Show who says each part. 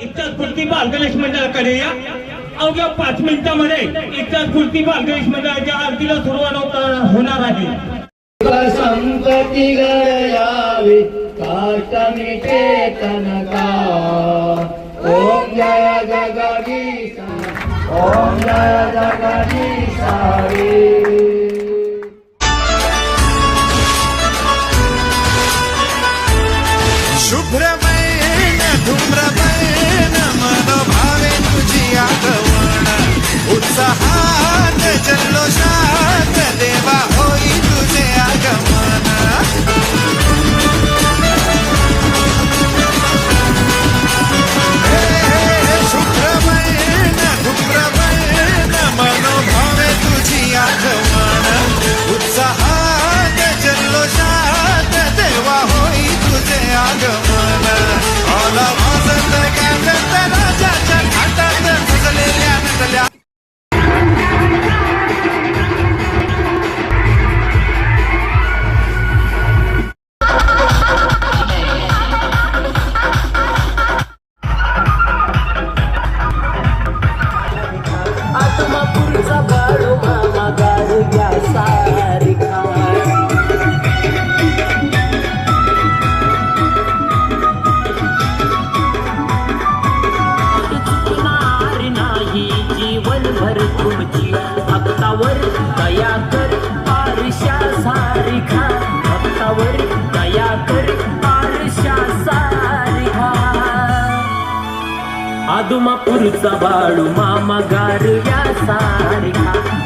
Speaker 1: इच्छास्फूर्ती बालगणेश मंडळाकडे या. अवघ्या पाच मिनिटांमध्ये इच्छास्फूर्ती बालगणेश मंडळाच्या आरतीला सुरुवात होणार आहे.
Speaker 2: संपत्ती गळयावी काष्ट मिटे तनका ओम जय जगदीश ओम जय जगदीश
Speaker 3: उत्साहात जल्लोषात देवा होई तुझे आगमन। हे, हे, मनोभावे तुझी आगमन। उत्साहात जल्लोषात देवा होई तुझे आगमन। आला
Speaker 2: जीवनभर तुमची. भक्तावर दया कर पारशा सारिखा भक्तावर दया कर पारशा सारिखा आदुमापूरचा बाळू मामा गारव्या या सारिखा